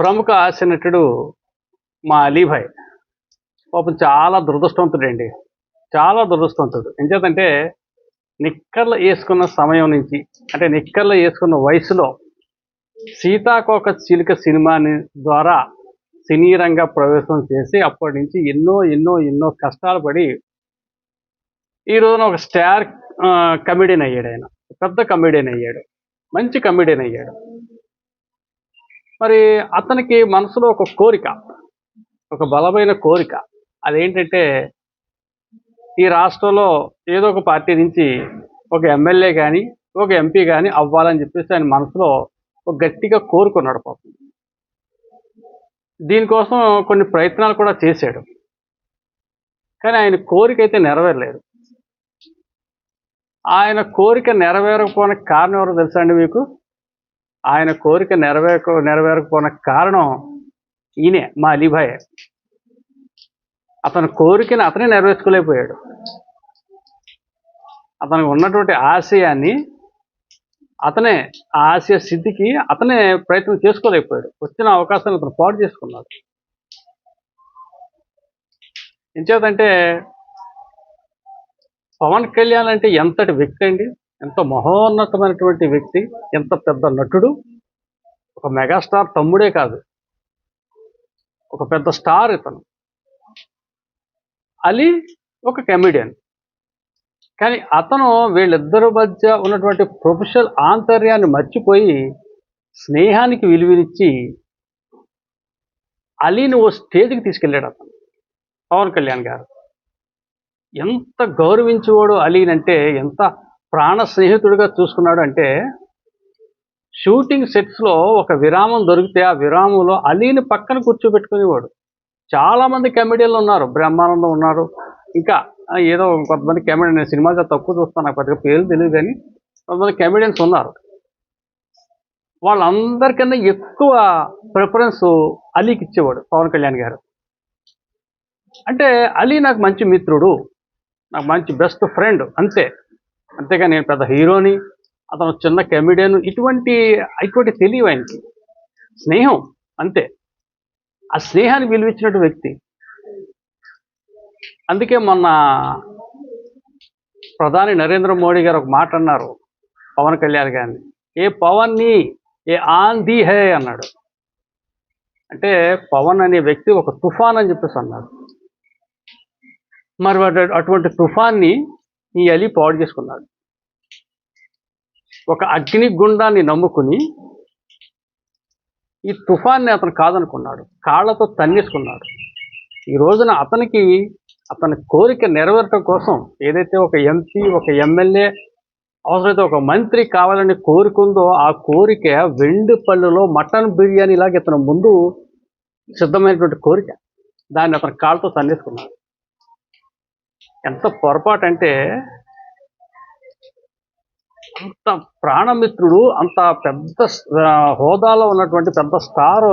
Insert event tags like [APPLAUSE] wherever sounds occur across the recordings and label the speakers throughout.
Speaker 1: ప్రముఖ హాస్య నటుడు మా అలీభాయ్. పాపం చాలా దురదృష్టవంతుడండి. చాలా దురదృష్టవంతుడు. ఎంచేతంటే నిక్కర్లు వేసుకున్న సమయం నుంచి అంటే నిక్కర్లు వేసుకున్న వయసులో సీతాకోక చిలుక సినిమాని ద్వారా సినీ రంగ ప్రవేశం చేసి అప్పటి నుంచి ఎన్నో ఎన్నో ఎన్నో కష్టాలు పడి ఈ రోజున ఒక స్టార్ కమెడియన్ అయ్యాడు ఆయన. పెద్ద కమెడియన్ అయ్యాడు. మంచి కమెడియన్ అయ్యాడు. మరి అతనికి మనసులో ఒక కోరిక ఒక బలమైన కోరిక. అదేంటంటే ఈ రాష్ట్రంలో ఏదో ఒక పార్టీ నుంచి ఒక ఎమ్మెల్యే కానీ ఒక ఎంపీ కానీ అవ్వాలని చెప్పేసి ఆయన మనసులో ఒక గట్టిగా కోరుకున్నాడు పాపం. దీనికోసం కొన్ని ప్రయత్నాలు కూడా చేశాడు. కానీ ఆయన కోరిక అయితే నెరవేరలేదు. ఆయన కోరిక నెరవేరకపోవడానికి కారణం ఎవరో తెలుసా అండి మీకు? ఆయన కోరిక నెరవేరక నెరవేరకపోవడానికి కారణం ఈయనే మా అలీభాయ్. అతని కోరికని అతనే నెరవేర్చుకోలేకపోయాడు. అతనికి ఉన్నటువంటి ఆశయాన్ని అతనే ఆ ఆశయ సిద్ధికి అతనే ప్రయత్నం చేసుకోలేకపోయాడు. వచ్చిన అవకాశాన్ని అతను పాడు చేసుకున్నాడు. ఎంచేతంటే పవన్ కళ్యాణ్ అంటే ఎంతటి వ్యక్తి అండి? ఎంత మహోన్నతమైనటువంటి వ్యక్తి ఎంత పెద్ద నటుడు ఒక మెగాస్టార్ తమ్ముడే కాదు. ఒక పెద్ద స్టార్ ఇతను. అలీ ఒక కమెడియన్. కానీ అతను వీళ్ళిద్దరి మధ్య ఉన్నటువంటి ప్రొఫెషనల్ ఆంతర్యాన్ని మర్చిపోయి స్నేహానికి విలువనిచ్చి అలీని ఓ స్టేజ్కి తీసుకెళ్ళాడు అతను పవన్ కళ్యాణ్ గారు. ఎంత గౌరవించేవాడు అలీనంటే ఎంత ప్రాణ స్నేహితుడిగా చూసుకున్నాడు అంటే షూటింగ్ సెట్స్లో ఒక విరామం దొరికితే ఆ విరామంలో అలీని పక్కన కూర్చోబెట్టుకునేవాడు. చాలామంది కమెడీలు ఉన్నారు బ్రహ్మానందం ఉన్నారు. ఇంకా ఏదో కొంతమంది కమెడియన్ నేను సినిమాగా తక్కువ చూస్తాను నాకు పెద్దగా పేరు తెలియదు కానీ కొంతమంది కమెడియన్స్ ఉన్నారు. వాళ్ళందరికన్నా ఎక్కువ ప్రిఫరెన్స్ అలీకి ఇచ్చేవాడు పవన్ కళ్యాణ్ గారు. అంటే అలీ నాకు మంచి మిత్రుడు నాకు మంచి బెస్ట్ ఫ్రెండ్ అంతే. అంతేగా నేను పెద్ద హీరోని అతను చిన్న కమెడియన్ ఇటువంటి ఇటువంటి తెలియవు ఆయనకి. స్నేహం అంతే. ఆ స్నేహాన్ని విలువిచ్చినట్టు వ్యక్తి. అందుకే మొన్న ప్రధాని నరేంద్ర మోడీ గారు ఒక మాట అన్నారు పవన్ కళ్యాణ్ గారిని. ఏ పవన్ని ఏ ఆంధీ హే అన్నాడు. అంటే పవన్ అనే వ్యక్తి ఒక తుఫాన్ అని చెప్పేసి అన్నాడు మరి అటువంటి తుఫాన్ని ఈ అలీ పాడు చేసుకున్నాడు. ఒక అగ్ని గుండాన్ని నమ్ముకుని ఈ తుఫాన్ని అతను కాదనుకున్నాడు. కాళ్ళతో తన్నేసుకున్నాడు. ఈ రోజున అతనికి అతని కోరిక నెరవేరటం కోసం ఏదైతే ఒక ఎంపీ ఒక ఎమ్మెల్యే అవసరమైతే ఒక మంత్రి కావాలని కోరుకుందో ఆ కోరిక వెండి పళ్ళులో మటన్ బిర్యానీ లాగా ఇతను ముందు సిద్ధమైనటువంటి కోరిక. దాన్ని అతను కాళ్ళతో తన్నేసుకున్నాడు. ఎంత పొరపాటు అంటే అంత ప్రాణమిత్రుడు అంత పెద్ద హోదాలో ఉన్నటువంటి పెద్ద స్టార్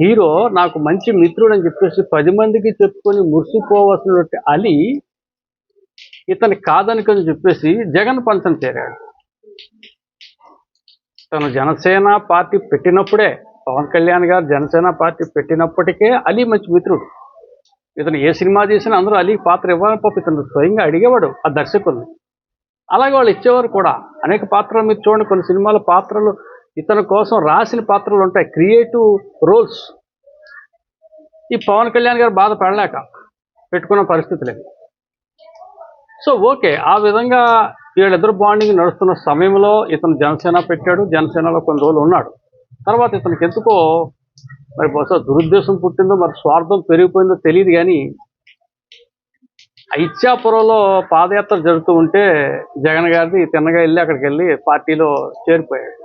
Speaker 1: హీరో నాకు మంచి మిత్రుడు అని చెప్పేసి పది మందికి చెప్పుకొని మురిసిపోవలసినటువంటి అలీ ఇతని కాదనుకని చెప్పేసి జగన్ పంచం చేరాడు. తను జనసేన పార్టీ పెట్టినప్పుడే పవన్ కళ్యాణ్ గారు జనసేన పార్టీ పెట్టినప్పటికే అలీ మంచి మిత్రుడు. ఇతను ఏ సినిమా చేసినా అందరూ అలీ పాత్ర ఇవ్వాలని పాప ఇతను స్వయంగా అడిగేవాడు ఆ దర్శకుల్ని అలాగే వాళ్ళు ఇచ్చేవారు కూడా. అనేక పాత్రలు మీరు చూడండి కొన్ని సినిమాల పాత్రలు ఇతని కోసం రాసిన పాత్రలు ఉంటాయి. Creative roles. ఈ పవన్ కళ్యాణ్ గారు బాధపడలేక పెట్టుకున్న పరిస్థితి లేదు. సో ఓకే ఆ విధంగా వీళ్ళిద్దరు బాండింగ్ నడుస్తున్న సమయంలో ఇతను జనసేన పెట్టాడు. జనసేనలో కొన్ని రోజులు ఉన్నాడు. తర్వాత ఇతనికి ఎందుకో మరి బహుశా దురుద్దేశం పుట్టిందో మరి స్వార్థం పెరిగిపోయిందో తెలియదు కానీ ఆ ఇచ్చాపురంలో పాదయాత్ర జరుగుతూ ఉంటే జగన్ గారిది తిన్నగా వెళ్ళి అక్కడికి వెళ్ళి పార్టీలో చేరిపోయాడు.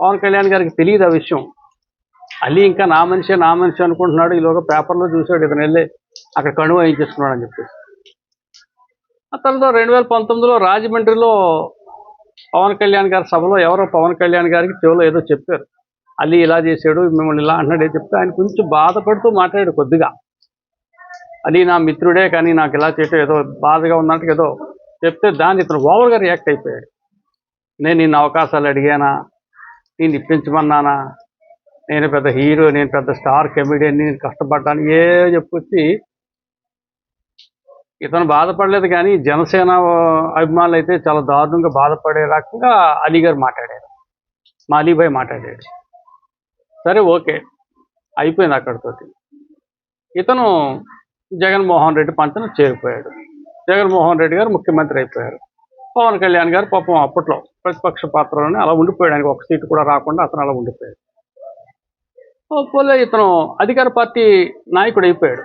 Speaker 1: పవన్ కళ్యాణ్ గారికి తెలియదు ఆ విషయం. అలీ ఇంకా నా మనిషి నా మనిషి అనుకుంటున్నాడు. ఈలోగా పేపర్లో చూశాడు ఇతను వెళ్ళి అక్కడ కణువ వేయించేసుకున్నాడు అని చెప్పేసి. ఆ తర్వాత రెండు వేల పంతొమ్మిదిలో రాజమండ్రిలో పవన్ కళ్యాణ్ గారి సభలో ఎవరో పవన్ కళ్యాణ్ గారికి చెవిలో ఏదో చెప్పారు. అల్లి ఇలా చేశాడు మిమ్మల్ని ఇలా అన్నాడు చెప్తే ఆయన కొంచెం బాధపడుతూ మాట్లాడాడు కొద్దిగా. అలీ నా మిత్రుడే కానీ నాకు ఇలా చేయటం ఏదో బాధగా ఉన్నట్టు ఏదో చెప్తే దాన్ని ఇతను ఓవర్గా రియాక్ట్ అయిపోయాడు. నేను నిన్న అవకాశాలు అడిగానా? నేను ఇప్పించమన్నానా? నేను పెద్ద హీరో నేను పెద్ద స్టార్ కమెడియన్ నేను కష్టపడ్డాను. ఏ చెప్పుకొచ్చి ఇతను బాధపడలేదు కానీ జనసేన అభిమానులు అయితే చాలా దారుణంగా బాధపడే రకంగా అలీ గారు మాట్లాడారు. మా అలీభాయ్ మాట్లాడాడు. సరే ఓకే. అయిపోయింది అక్కడితోటి ఇతను జగన్మోహన్ రెడ్డి పంచన చేరిపోయాడు. జగన్మోహన్ రెడ్డి గారు ముఖ్యమంత్రి అయిపోయారు. పవన్ కళ్యాణ్ గారు పాపం అప్పట్లో ప్రతిపక్ష పాత్రలోనే అలా ఉండిపోయాడు. ఒక సీటు కూడా రాకుండా అతను అలా ఉండిపోయాడు. పోలే ఇతను అధికార పార్టీ నాయకుడు అయిపోయాడు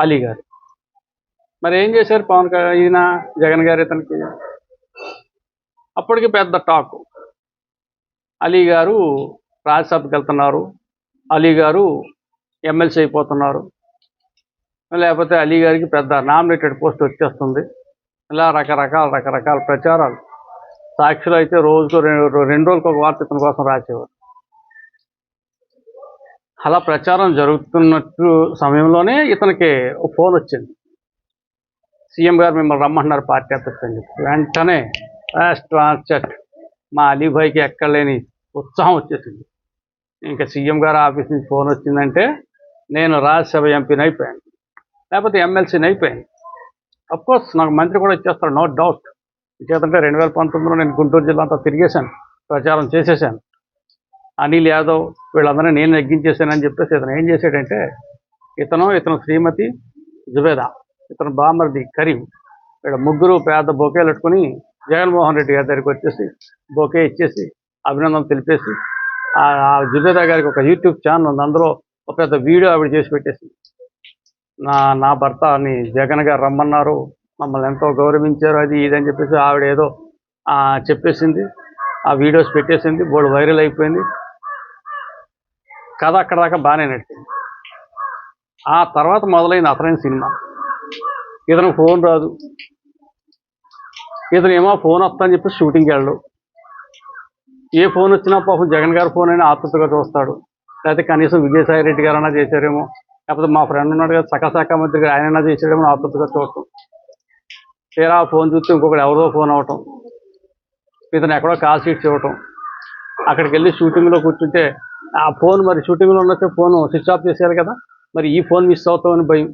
Speaker 1: అలీ గారు. మరి ఏం చేశారు పవన్ ఈయన జగన్ గారు ఇతనికి? అప్పటికి పెద్ద టాక్. అలీ గారు రాజ్యసభకి వెళ్తున్నారు. అలీ గారు ఎమ్మెల్సీ అయిపోతున్నారు. లేకపోతే అలీ గారికి పెద్ద నామినేటెడ్ పోస్ట్ వచ్చేస్తుంది. ఇలా రకరకాల రకరకాల ప్రచారాలు. సాక్షులు అయితే రోజుకు రెండు రెండు రోజులకు ఒక వార్త ఇతని కోసం రాసేవారు. అలా ప్రచారం జరుగుతున్నట్టు సమయంలోనే ఇతనికి ఒక ఫోన్ వచ్చింది. సీఎం గారు మిమ్మల్ని రమ్మంటున్నారు పార్టీ ఆఫీస్కి వెంటనే రాష్ట్ర మా అలీభాయ్కి ఎక్కడలేని ఉత్సాహం వచ్చేసింది. ఇంకా సీఎం గారు ఆఫీస్ నుంచి ఫోన్ వచ్చిందంటే నేను రాజ్యసభ ఎంపీని అయిపోయాను. లేకపోతే ఎమ్మెల్సీని అయిపోయాను. కోర్స్ నాకు మంత్రి కూడా ఇచ్చేస్తాడు నో డౌట్ ఇచ్చేదంటే రెండు వేల పంతొమ్మిదిలో నేను గుంటూరు జిల్లా అంతా తిరిగేశాను ప్రచారం చేసేసాను అనిల్ యాదవ్ వీళ్ళందరినీ నేను నెగ్గించేశానని చెప్పేసి ఇతను ఏం చేశాడంటే ఇతను ఇతను శ్రీమతి జుబేదా ఇతను బామర్ది కరీం వీళ్ళ ముగ్గురు పేద బొకేలు పెట్టుకుని జగన్మోహన్ రెడ్డి గారి దగ్గరికి వచ్చేసి బొకే ఇచ్చేసి అభినందనలు తెలిపేసి జుబేదా గారికి ఒక యూట్యూబ్ ఛానల్ ఉంది. అందులో ఒక పెద్ద వీడియో ఆవిడ చేసి పెట్టేసింది. నా నా భర్తని జగన్ గారు రమ్మన్నారు. మమ్మల్ని ఎంతో గౌరవించారు. అది ఇది అని చెప్పేసి ఆవిడ ఏదో చెప్పేసింది. ఆ వీడియోస్ పెట్టేసింది. బోర్డు వైరల్ అయిపోయింది. కథ అక్కడ దాకా బాగానే నడిచింది. ఆ తర్వాత మొదలైన అతనైన సినిమా. ఇతను ఫోన్ రాదు. ఇతను ఏమో ఫోన్ వస్తా అని చెప్పి షూటింగ్కి వెళ్ళడు. ఏ ఫోన్ వచ్చినా పాపం జగన్ గారి ఫోన్ అయినా ఆతృతగా చూస్తాడు. లేకపోతే కనీసం విజయసాయి రెడ్డి గారైనా చేశారేమో. లేకపోతే మా ఫ్రెండ్ ఉన్నాడు కదా సఖా మంత్రి గారు ఆయనైనా చేశాడేమో ఆతృతగా చూడటం తీరా ఆ ఫోన్ చూస్తే ఇంకొకటి ఎవరిదో ఫోన్ అవటం ఇతను ఎక్కడో కాల్ షీట్స్ ఇవ్వటం అక్కడికి వెళ్ళి షూటింగ్లో కూర్చుంటే ఆ ఫోన్ మరి షూటింగ్లో ఉన్నట్టే ఫోన్ స్విచ్ ఆఫ్ చేసేయాలి కదా. మరి ఈ ఫోన్ మిస్ అవుతామని భయం.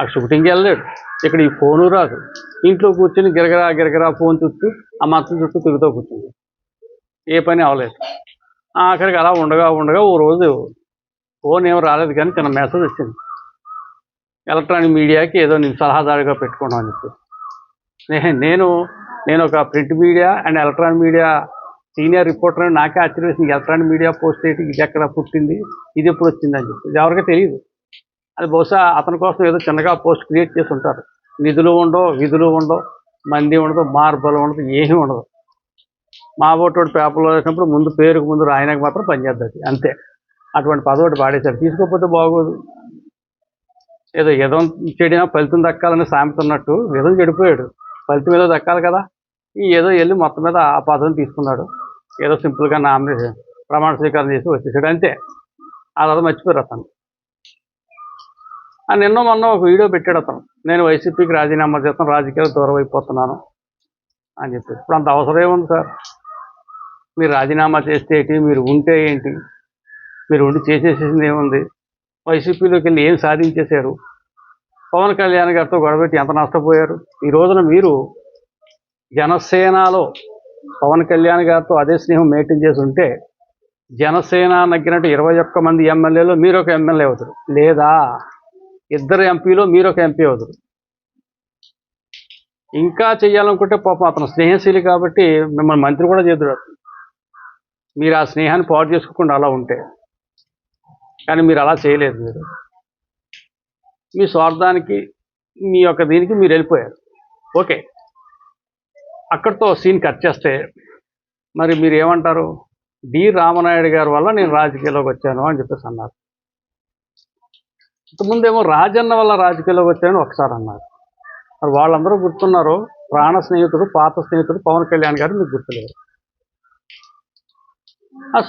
Speaker 1: ఆ షూటింగ్కి వెళ్ళలేడు. ఇక్కడ ఈ ఫోను రాదు. ఇంట్లో కూర్చొని గిరగరా గిరగరా ఫోన్ చుట్టూ ఆ మంచం చుట్టూ తిరుగుతూ కూర్చుంది. ఏ పని అవ్వలేదు ఆఖరికి అలా ఉండగా ఉండగా ఓ రోజు ఫోన్ ఏం రాలేదు కానీ చిన్న మెసేజ్ వచ్చింది. ఎలక్ట్రానిక్ మీడియాకి ఏదో నేను సలహాదారుగా పెట్టుకున్నాను అని చెప్పి. నేను నేను ఒక print media and electronic media senior reporter అని నాకే ఆశ్చర్యం వేసింది. ఎలక్ట్రానిక్ మీడియా పోస్ట్ ఏంటి ఇది ఎక్కడ పుట్టింది? ఇది ఎప్పుడు వచ్చింది అని చెప్పి. ఎవరికీ తెలియదు. అది బహుశా అతని కోసం ఏదో చిన్నగా పోస్ట్ క్రియేట్ చేసి ఉంటారు. నిధులు ఉండవు విధులు ఉండవు మంది ఉండదు మార్బలు ఉండదు ఏమీ ఉండదు. మా ఓటోడు పేపర్లో వేసినప్పుడు ముందు పేరుకు ముందు రాయనకు మాత్రం పనిచేద్ది అంతే. అటువంటి పదవి పాడేశారు తీసుకోకపోతే బాగోదు. ఏదో ఎదం చెడినా ఫలితం దక్కాలని సామెత ఉన్నట్టు విధం చెడిపోయాడు. ఫలితం ఏదో దక్కాలి కదా. ఈ ఏదో వెళ్ళి మొత్తం మీద ఆ పదవిని తీసుకున్నాడు. ఏదో సింపుల్గా నామినేషన్ ప్రమాణ స్వీకారం చేసి వచ్చేసాడు. అంతే. ఆ తర్వాత మర్చిపోయారు అతను. నిన్న మొన్న ఒక వీడియో పెట్టాడు అతను. నేను వైసీపీకి రాజీనామా చేస్తాను రాజకీయాలు దూరం అయిపోతున్నాను అని చెప్పేసి ఇప్పుడు అంత అవసరం ఏముంది సార్. మీరు రాజీనామా చేస్తే ఏంటి? మీరు ఉంటే ఏంటి? మీరు ఉండి చేసేసేసింది ఏముంది? వైసీపీలోకి వెళ్ళి ఏం సాధించేశారు? పవన్ కళ్యాణ్ గారితో గొడవపెట్టి ఎంత నష్టపోయారు? ఈ రోజున మీరు జనసేనలో పవన్ కళ్యాణ్ గారితో అదే స్నేహం మెయింటైన్ చేసి ఉంటే జనసేన నగ్గినట్టు ఇరవై ఒక్క మంది ఎమ్మెల్యేలో మీరు ఒక ఎమ్మెల్యే అవుతారు. లేదా ఇద్దరు ఎంపీలో మీరు ఒక ఎంపీ అవుతారు. ఇంకా చేయాలనుకుంటే పాపం అతను స్నేహశీలి కాబట్టి మిమ్మల్ని మంత్రి కూడా చేదురు మీరు ఆ స్నేహాన్ని పాటు చేసుకోకుండా అలా ఉంటే. కానీ మీరు అలా చేయలేదు మీరు. మీ స్వార్థానికి మీ యొక్క దీనికి మీరు వెళ్ళిపోయారు. ఓకే. అక్కడితో సీన్ కట్ చేస్తే మరి మీరు ఏమంటారు? డి. రామనాయుడు గారి వల్ల నేను రాజకీయాల్లోకి వచ్చాను అని చెప్పేసి అన్నారు. ఇంతకుముందేమో రాజన్న వల్ల రాజకీయాల్లోకి వచ్చానని ఒకసారి అన్నారు. మరి వాళ్ళందరూ గుర్తున్నారు ప్రాణ స్నేహితుడు పాత స్నేహితుడు పవన్ కళ్యాణ్ గారు మీకు గుర్తులేరు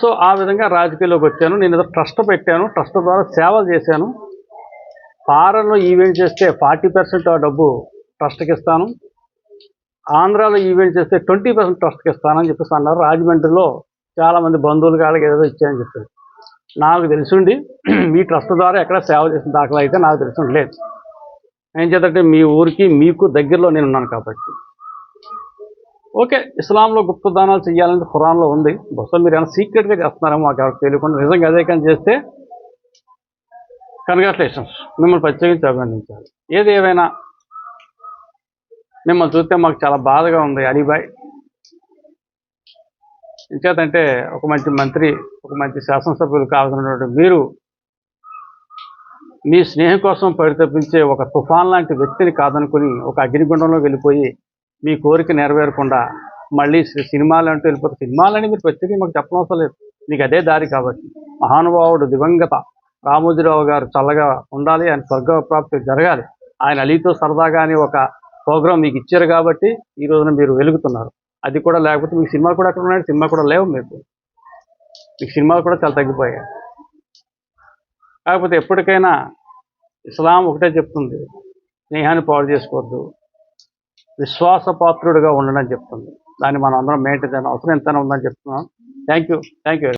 Speaker 1: సో ఆ విధంగా రాజకీయాల్లోకి వచ్చాను. నేను ఏదో ట్రస్ట్ పెట్టాను ట్రస్ట్ ద్వారా సేవలు చేశాను. ఫారెన్లో ఈవెంట్ చేస్తే ఫార్టీ పర్సెంట్ ఆ డబ్బు ట్రస్ట్కి ఇస్తాను. ఆంధ్రాలో ఈవెంట్ చేస్తే ట్వంటీ పర్సెంట్ ట్రస్ట్కి ఇస్తానని చెప్పేసి అన్నారు. రాజమండ్రిలో చాలామంది బంధువులు కాళ్ళకి ఏదో ఇచ్చాయని చెప్పారు. నాకు తెలిసిండి [CLEARS THROAT] మీ ట్రస్ట్ ద్వారా ఎక్కడ సేవ చేసిన దాఖలా అయితే నాకు తెలిసి లేదు. ఏం చేద్దంటే మీ ఊరికి మీకు దగ్గరలో నేను ఉన్నాను కాబట్టి. ఓకే ఇస్లాంలో గుప్త దానాలు చేయాలని ఖురాన్లో ఉంది. బహుశా మీరు ఏమైనా సీక్రెట్గా చేస్తున్నారేమో మాకు ఎవరికి తెలియకుండా నిజంగా అదే కానీ చేస్తే కంగ్రాచులేషన్స్ మిమ్మల్ని ప్రత్యేకించి అభినందించాలి. ఏది ఏమైనా మిమ్మల్ని చూస్తే మాకు చాలా బాధగా ఉంది అలీబాయ్. ఇంచేతంటే ఒక మంచి మంత్రి ఒక మంచి శాసనసభ్యులు కావాల్సినటువంటి మీరు మీ స్నేహం కోసం పరితపించే ఒక తుఫాన్ లాంటి వ్యక్తిని కాదనుకుని ఒక అగ్నిగుండంలో వెళ్ళిపోయి మీ కోరిక నెరవేరకుండా మళ్ళీ సినిమాలు అంటూ వెళ్ళిపోతే సినిమాలని మీరు ప్రత్యేకంగా మాకు చెప్పనవసరం లేదు. మీకు అదే దారి కాబట్టి. మహానుభావుడు దివంగత రామోజీరావు గారు చల్లగా ఉండాలి ఆయన స్వర్గ ప్రాప్తి జరగాలి. ఆయన అలీతో సరదాగా అని ఒక ప్రోగ్రాం మీకు ఇచ్చారు కాబట్టి ఈ రోజున మీరు వెలుగుతున్నారు. అది కూడా లేకపోతే మీకు సినిమా కూడా అక్కడ ఉన్నాయి సినిమా కూడా లేవు మీకు. మీకు సినిమాలు కూడా చాలా తగ్గిపోయాయి. కాకపోతే ఎప్పటికైనా ఇస్లాం ఒకటే చెప్తుంది స్నేహాన్ని పాడు చేసుకోవద్దు విశ్వాసపాత్రుడిగా ఉండడం చెప్తుంది. దాన్ని మనం అందరం మెయింటైన్ అవసరం ఎంతైనా ఉందని చెప్తున్నాం. Thank you thank you